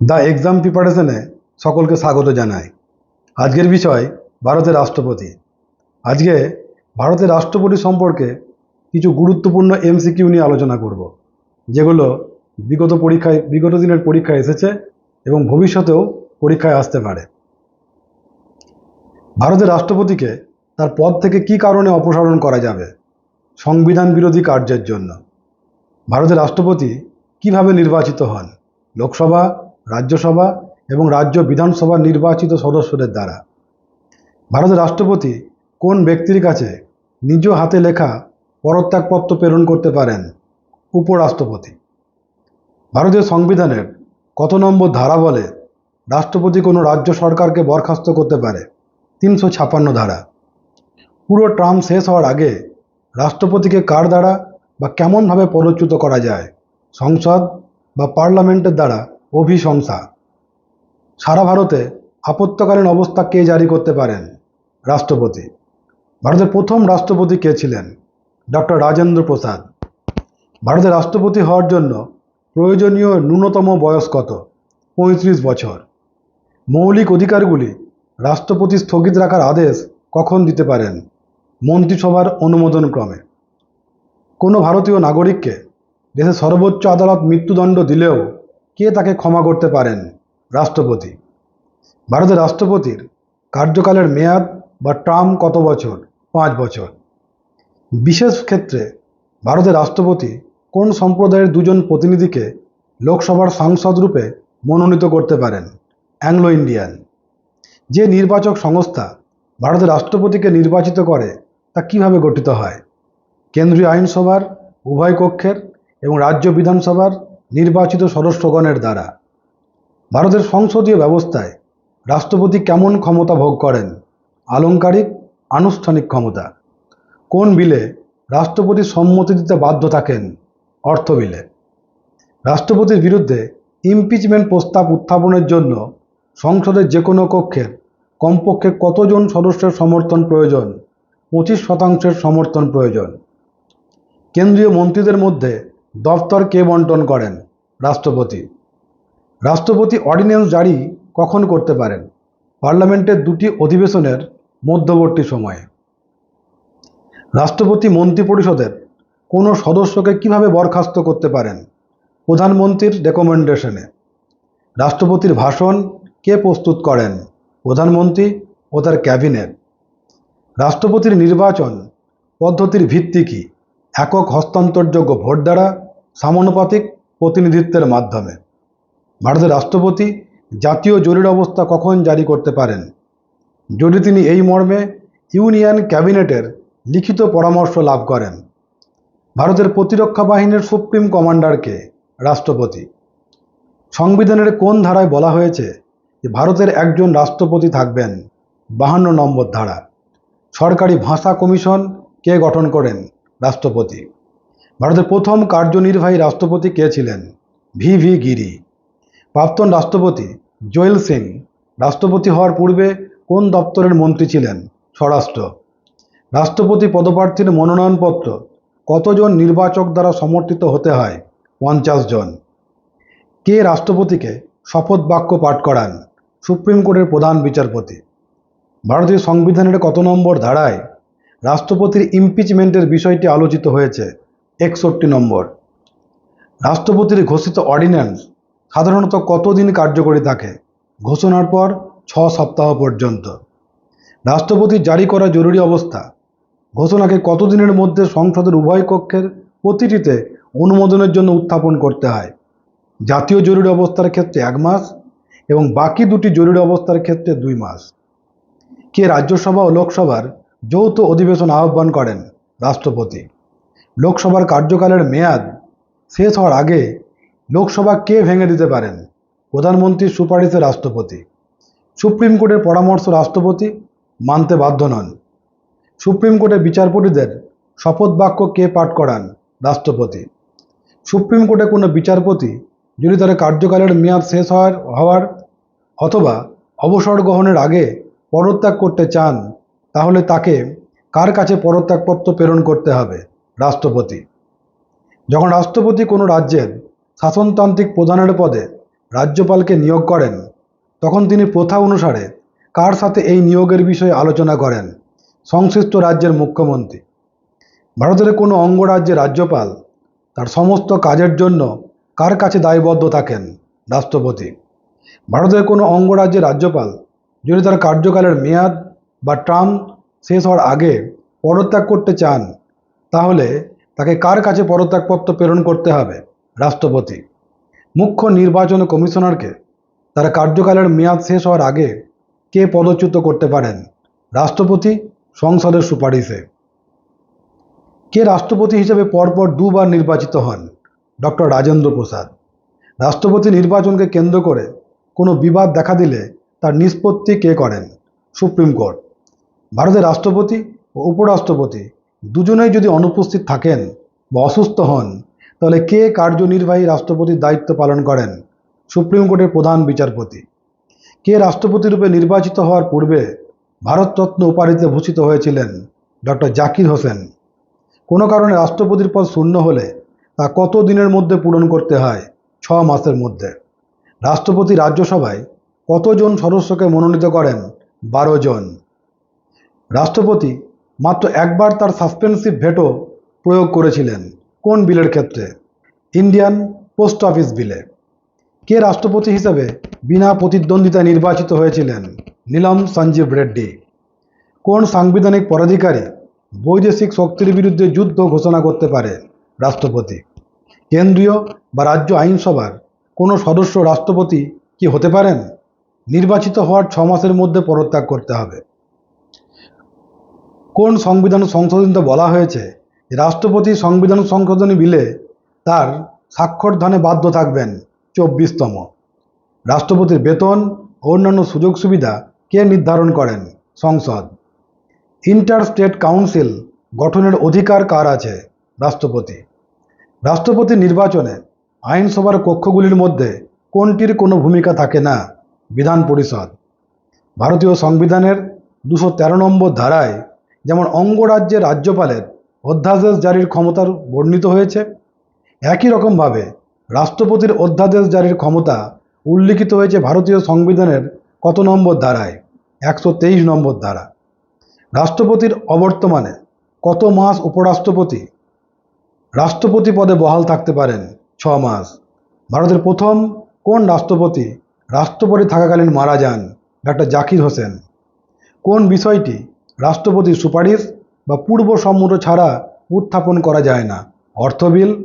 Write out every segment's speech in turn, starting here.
The exam প্রিপারেশনে সকলকে স্বাগত জানাই। আজকের বিষয় ভারতের রাষ্ট্রপতি। আজকে ভারতের রাষ্ট্রপতি সম্পর্কে কিছু গুরুত্বপূর্ণ এমসিকিউ নিয়ে আলোচনা করব, যেগুলো বিগত পরীক্ষায়, বিগত দিনের পরীক্ষায় এসেছে এবং ভবিষ্যতেও পরীক্ষায় আসতে পারে। ভারতের রাষ্ট্রপতিকে তার পদ থেকে কী কারণে অপসারণ করা যাবে? সংবিধান বিরোধী কার্যের জন্য। ভারতের রাষ্ট্রপতি কীভাবে নির্বাচিত হন? লোকসভা রাজ্যসভা এবং রাজ্য বিধানসভা নির্বাচিত সদস্যদের দ্বারা। ভারতের রাষ্ট্রপতি কোন ব্যক্তির কাছে নিজ হাতে লেখা পরত্যাগপত্র প্রেরণ করতে পারেন? উপরাষ্ট্রপতি। ভারতীয় সংবিধানের কত নম্বর ধারা বলে রাষ্ট্রপতি কোনো রাজ্য সরকারকে বরখাস্ত করতে পারে? তিনশো ছাপান্ন ধারা। পুরো ট্রাম শেষ হওয়ার আগে রাষ্ট্রপতিকে কার দ্বারা বা কেমনভাবে পদচ্যুত করা যায়? সংসদ বা পার্লামেন্টের দ্বারা অভিশংসা সারা ভারতে আপত্তকালীন অবস্থা কে জারি করতে পারেন? রাষ্ট্রপতি। ভারতের প্রথম রাষ্ট্রপতি কে ছিলেন? ডক্টর রাজেন্দ্র প্রসাদ। ভারতের রাষ্ট্রপতি হওয়ার জন্য প্রয়োজনীয় ন্যূনতম বয়স কত? পঁয়ত্রিশ বছর। মৌলিক অধিকারগুলি রাষ্ট্রপতি স্থগিত রাখার আদেশ কখন দিতে পারেন? মন্ত্রিসভার অনুমোদন ক্রমে। কোনো ভারতীয় নাগরিককে দেশের সর্বোচ্চ আদালত মৃত্যুদণ্ড দিলেও কে তাকে ক্ষমা করতে পারেন? রাষ্ট্রপতি। ভারতের রাষ্ট্রপতির কার্যকালের মেয়াদ বা টার্ম কত বছর? পাঁচ বছর। বিশেষ ক্ষেত্রে ভারতের রাষ্ট্রপতি কোন সম্প্রদায়ের দুজন প্রতিনিধিকে লোকসভার সাংসদ রূপে মনোনীত করতে পারেন? Anglo Indian. যে নির্বাচক সংস্থা ভারতের রাষ্ট্রপতিকে নির্বাচিত করে, তা কীভাবে গঠিত হয়? কেন্দ্রীয় আইনসভার, উভয় কক্ষের এবং রাজ্য বিধানসভার নির্বাচিত সদস্যগণের দ্বারা। ভারতের সংসদীয় ব্যবস্থায় রাষ্ট্রপতি কেমন ক্ষমতা ভোগ করেন? আলংকারিক, আনুষ্ঠানিক ক্ষমতা। কোন বিলে রাষ্ট্রপতি সম্মতি দিতে বাধ্য থাকেন? অর্থ বিলে। রাষ্ট্রপতির বিরুদ্ধে ইমপিচমেন্ট প্রস্তাব উত্থাপনের জন্য সংসদের যে কোনো কক্ষের কমপক্ষে কতজন সদস্যের সমর্থন প্রয়োজন? পঁচিশ শতাংশের সমর্থন প্রয়োজন। কেন্দ্রীয় মন্ত্রীদের মধ্যে দফতর কে বন্টন করেন? রাষ্ট্রপতি। রাষ্ট্রপতি অর্ডিন্যান্স জারি কখন করতে পারেন? পার্লামেন্টের দুটি অধিবেশনের মধ্যবর্তী সময়ে। রাষ্ট্রপতি মন্ত্রিপরিষদের কোনো সদস্যকে কীভাবে বরখাস্ত করতে পারেন? প্রধানমন্ত্রীর রেকমেন্ডেশনে রাষ্ট্রপতির ভাষণ কে প্রস্তুত করেন? প্রধানমন্ত্রী ও তার ক্যাবিনেট রাষ্ট্রপতির নির্বাচন পদ্ধতির ভিত্তি কী? একক হস্তান্তরযোগ্য ভোট দ্বারা সামানুপাতিক প্রতিনিধিত্বের মাধ্যমে। ভারতের রাষ্ট্রপতি জাতীয় জরুরি অবস্থা কখন জারি করতে পারেন? যদি তিনি এই মর্মে ইউনিয়ন ক্যাবিনেটের লিখিত পরামর্শ লাভ করেন, ভারতের প্রতিরক্ষা বাহিনীর সুপ্রিম কমান্ডারকে রাষ্ট্রপতি। সংবিধানের কোন ধারায় বলা হয়েছে যে ভারতের একজন রাষ্ট্রপতি থাকবেন? বাহান্ন নম্বর ধারা। সরকারি ভাষা কমিশন কে গঠন করেন? রাষ্ট্রপতি। ভারতের প্রথম কার্যনির্বাহী রাষ্ট্রপতি কে ছিলেন? V V Giri. প্রাক্তন রাষ্ট্রপতি জোয়েল সিং। রাষ্ট্রপতি হওয়ার পূর্বে কোন দপ্তরের মন্ত্রী ছিলেন? স্বরাষ্ট্র। রাষ্ট্রপতি পদপ্রার্থীর মনোনয়নপত্র। কতজন নির্বাচক দ্বারা সমর্থিত হতে হয়? পঞ্চাশ জন। কে রাষ্ট্রপতিকে শপথ বাক্য পাঠ করান? সুপ্রিম কোর্টের প্রধান বিচারপতি। ভারতীয় সংবিধানের কত নম্বর ধারায় রাষ্ট্রপতির ইমপিচমেন্টের বিষয়টি আলোচিত হয়েছে একষট্টি নম্বর। রাষ্ট্রপতির ঘোষিত অর্ডিন্যান্স সাধারণত কতদিন কার্যকরী থাকে ঘোষণার পর ছ সপ্তাহ পর্যন্ত। রাষ্ট্রপতি জারি করা জরুরি অবস্থা। ঘোষণাকে কতদিনের মধ্যে সংসদের উভয় কক্ষের প্রতিটিতে অনুমোদনের জন্য উত্থাপন করতে হয়। জাতীয় জরুরি অবস্থার ক্ষেত্রে এক মাস এবং বাকি দুটি জরুরি অবস্থার ক্ষেত্রে দুই মাস। কে রাজ্যসভা ও লোকসভার যৌথ অধিবেশন আহ্বান করেন রাষ্ট্রপতি। লোকসভার কার্যকালের মেয়াদ শেষ হওয়ার আগে লোকসভা কে ভেঙে দিতে পারেন? প্রধানমন্ত্রীর সুপারিশে রাষ্ট্রপতি। সুপ্রিম কোর্টের পরামর্শ রাষ্ট্রপতি মানতে বাধ্য নন। সুপ্রিম কোর্টের বিচারপতিদের শপথ বাক্য কে পাঠ করান রাষ্ট্রপতি? সুপ্রিম কোর্টে কোনো বিচারপতি যদি তার কার্যকালের মেয়াদ শেষ হওয়ার হওয়ার অথবা অবসর গ্রহণের আগে পদত্যাগ করতে চান তাহলে তাকে কার কাছে পদত্যাগপত্র প্রেরণ করতে হবে? রাষ্ট্রপতি। যখন রাষ্ট্রপতি কোনো রাজ্যের শাসনতান্ত্রিক প্রধানের পদে রাজ্যপালকে নিয়োগ করেন, তখন তিনি প্রথা অনুসারে কার সাথে এই নিয়োগের বিষয়ে আলোচনা করেন? সংশ্লিষ্ট রাজ্যের মুখ্যমন্ত্রী। ভারতের কোনো অঙ্গরাজ্যের রাজ্যপাল তার সমস্ত কাজের জন্য কার কাছে দায়বদ্ধ থাকেন? রাষ্ট্রপতি। ভারতের কোনো অঙ্গরাজ্যের রাজ্যপাল যদি তার কার্যকালের মেয়াদ বা টার্ম শেষ হওয়ার আগে পদত্যাগ করতে চান, তাহলে তাকে কার কাছে পদত্যাগপত্র প্রেরণ করতে হবে? রাষ্ট্রপতি। মুখ্য নির্বাচন কমিশনারকে তার কার্যকালের মেয়াদ শেষ হওয়ার আগে কে পদচ্যুত করতে পারেন? রাষ্ট্রপতি, সংসদের সুপারিশে। কে রাষ্ট্রপতি হিসেবে পরপর দুবার নির্বাচিত হন? ডক্টর রাজেন্দ্র প্রসাদ। রাষ্ট্রপতি নির্বাচনকে কেন্দ্র করে কোনো বিবাদ দেখা দিলে তার নিষ্পত্তি কে করেন? Supreme court. ভারতের রাষ্ট্রপতি ও উপরাষ্ট্রপতি দুজনেই যদি অনুপস্থিত থাকেন বা অসুস্থ হন, তাহলে কে কার্যনির্বাহী রাষ্ট্রপতির দায়িত্ব পালন করেন? সুপ্রিম কোর্টের প্রধান বিচারপতি। কে রাষ্ট্রপতি রূপে নির্বাচিত হওয়ার পূর্বে ভারতরত্ন উপাধিতে ভূষিত হয়েছিলেন ডক্টর জাকির হোসেন। কোনো কারণে রাষ্ট্রপতির পদ শূন্য হলে তা কত দিনের মধ্যে পূরণ করতে হয়? ছ মাসের মধ্যে। রাষ্ট্রপতি রাজ্যসভায় কতজন সদস্যকে মনোনীত করেন? বারো জন। রাষ্ট্রপতি মাত্র একবার তার সাসপেন্সিভ ভেটো প্রয়োগ করেছিলেন। কোন বিলের ক্ষেত্রে? ইন্ডিয়ান পোস্ট অফিস বিলে। কে রাষ্ট্রপতি হিসেবে বিনা প্রতিদ্বন্দ্বিতায় নির্বাচিত হয়েছিলেন? নীলম সঞ্জীব রেড্ডি। কোন সাংবিধানিক পরাধিকারী বৈদেশিক শক্তির বিরুদ্ধে যুদ্ধ ঘোষণা করতে পারে? রাষ্ট্রপতি। কেন্দ্রীয় বা রাজ্য আইনসভার কোনো সদস্য রাষ্ট্রপতি কি হতে পারেন? নির্বাচিত হওয়ার ছ মাসের মধ্যে পদত্যাগ করতে হবে। কোন সংবিধান সংশোধনীতে বলা হয়েছে? রাষ্ট্রপতি সংবিধান সংশোধনী বিলে তার স্বাক্ষরধানে বাধ্য থাকবেন চব্বিশতম। রাষ্ট্রপতির বেতন ও অন্যান্য সুযোগ সুবিধা কে নির্ধারণ করেন? সংসদ। ইন্টার স্টেট কাউন্সিল গঠনের অধিকার কার আছে? রাষ্ট্রপতি। রাষ্ট্রপতি নির্বাচনে আইনসভার কক্ষগুলির মধ্যে কোনটির কোনো ভূমিকা থাকে না? বিধান পরিষদ। ভারতীয় সংবিধানের দুশো তেরো নম্বর ধারায় যেমন অঙ্গরাজ্যের রাজ্যপালের অধ্যাদেশ জারির ক্ষমতার বর্ণিত হয়েছে, একই রকমভাবে রাষ্ট্রপতির অধ্যাদেশ জারির ক্ষমতা উল্লিখিত হয়েছে ভারতীয় সংবিধানের কত নম্বর ধারায়? একশো তেইশ নম্বর ধারা। রাষ্ট্রপতির অবর্তমানে কত মাস উপরাষ্ট্রপতি? রাষ্ট্রপতি পদে বহাল থাকতে পারেন ছ মাস। ভারতের প্রথম কোন রাষ্ট্রপতি রাষ্ট্রপতি থাকাকালীন মারা যান? ডাক্তার জাকির হোসেন। কোন বিষয়টি রাষ্ট্রপতির সুপারিশ বা পূর্ব সম্মত ছাড়া উত্থাপন করা যায় না। অর্থ বিল,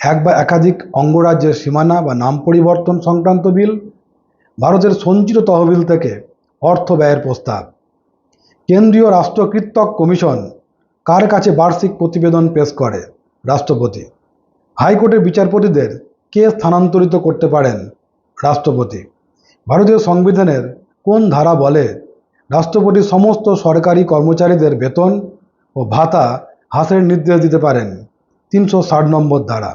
এক বা একাধিক অঙ্গরাজ্যের সীমানা বা নাম পরিবর্তন সংক্রান্ত বিল, ভারতের সঞ্চিত তহবিল থেকে অর্থ ব্যয়ের প্রস্তাব। কেন্দ্রীয় রাষ্ট্রকৃতক কমিশন কার কাছে বার্ষিক প্রতিবেদন পেশ করে? রাষ্ট্রপতি। হাইকোর্টের বিচারপতিদের কে স্থানান্তরিত করতে পারেন? রাষ্ট্রপতি। ভারতীয় সংবিধানের কোন ধারা বলে রাষ্ট্রপতি সমস্ত সরকারি কর্মচারীদের বেতন ও ভাতা হ্রাসের নির্দেশ দিতে পারেন তিনশো ষাট নম্বর ধারা।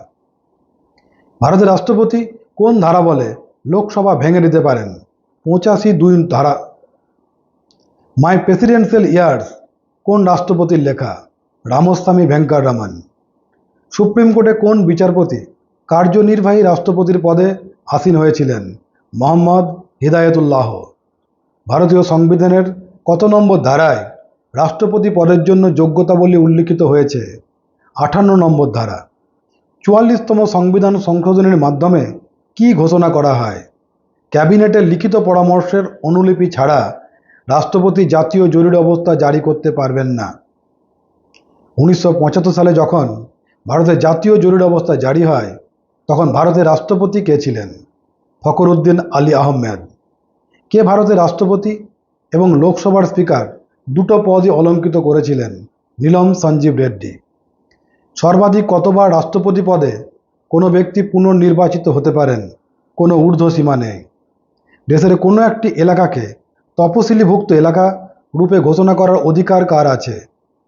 ভারতের রাষ্ট্রপতি কোন ধারা বলে লোকসভা ভেঙে দিতে পারেন? পঁচাশি দুই ধারা। মাই প্রেসিডেন্সিয়াল ইয়ার্স কোন রাষ্ট্রপতির লেখা? রামস্বামী ভেঙ্কটরামান সুপ্রিম কোর্টে কোন বিচারপতি কার্যনির্বাহী রাষ্ট্রপতির পদে আসীন হয়েছিলেন? মোহাম্মদ হিদায়তুল্লাহ। ভারতীয় সংবিধানের কত নম্বর ধারায় রাষ্ট্রপতি পদের জন্য যোগ্যতা বলে উল্লিখিত হয়েছে? আটান্ন নম্বর ধারা। চুয়াল্লিশতম সংবিধান সংশোধনের মাধ্যমে কি ঘোষণা করা হয়? ক্যাবিনেটের লিখিত পরামর্শের অনুলিপি ছাড়া রাষ্ট্রপতি জাতীয় জরুরি অবস্থা জারি করতে পারবেন না। উনিশশো পঁচাত্তর সালে যখন ভারতের জাতীয় জরুরি অবস্থা জারি হয়, তখন ভারতের রাষ্ট্রপতি কে ছিলেন? ফখরুদ্দিন আলী আহমেদ। কে ভারতের রাষ্ট্রপতি এবং লোকসভার স্পিকার দুটো পদই অলঙ্কিত করেছিলেন নীলম সঞ্জীব রেড্ডি। সর্বাধিক কতবার রাষ্ট্রপতি পদে কোনো ব্যক্তি পুনর্নির্বাচিত হতে পারেন কোনো ঊর্ধ্ব সীমা নেই। দেশের কোনো একটি এলাকাকে তপশিলিভুক্ত এলাকা রূপে ঘোষণা করার অধিকার কার আছে?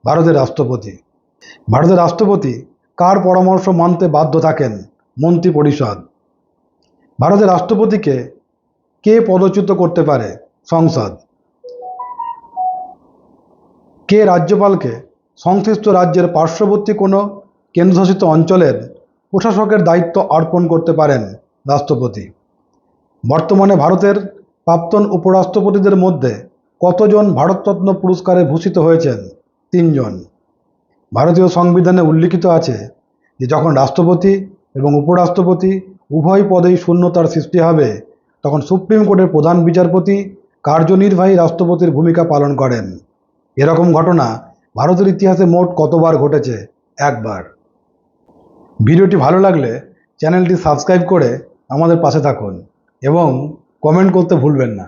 ভারতের রাষ্ট্রপতি। ভারতের রাষ্ট্রপতি কার পরামর্শ মানতে বাধ্য থাকেন মন্ত্রী পরিষদ ভারতের রাষ্ট্রপতিকে কে পদচ্যুত করতে পারে? সংসদ। কে রাজ্যপালকে? সংশ্লিষ্ট রাজ্যের পার্শ্ববর্তী কোনো কেন্দ্রশাসিত অঞ্চলের প্রশাসকের দায়িত্ব অর্পণ করতে পারেন রাষ্ট্রপতি। বর্তমানে ভারতের প্রাক্তন উপরাষ্ট্রপতিদের মধ্যে কতজন ভারতরত্ন পুরস্কারে ভূষিত হয়েছেন? তিনজন। ভারতীয় সংবিধানে উল্লিখিত আছে যে যখন রাষ্ট্রপতি এবং উপরাষ্ট্রপতি উভয় পদেই শূন্যতার সৃষ্টি হবে তখন সুপ্রিম কোর্টের প্রধান বিচারপতি কার্যনির্বাহী রাষ্ট্রপতির ভূমিকা পালন করেন। এরকম ঘটনা ভারতের ইতিহাসে মোট কতবার ঘটেছে? একবার। ভিডিওটি ভালো লাগলে চ্যানেলটি সাবস্ক্রাইব করে আমাদের পাশে থাকুন এবং কমেন্ট করতে ভুলবেন না।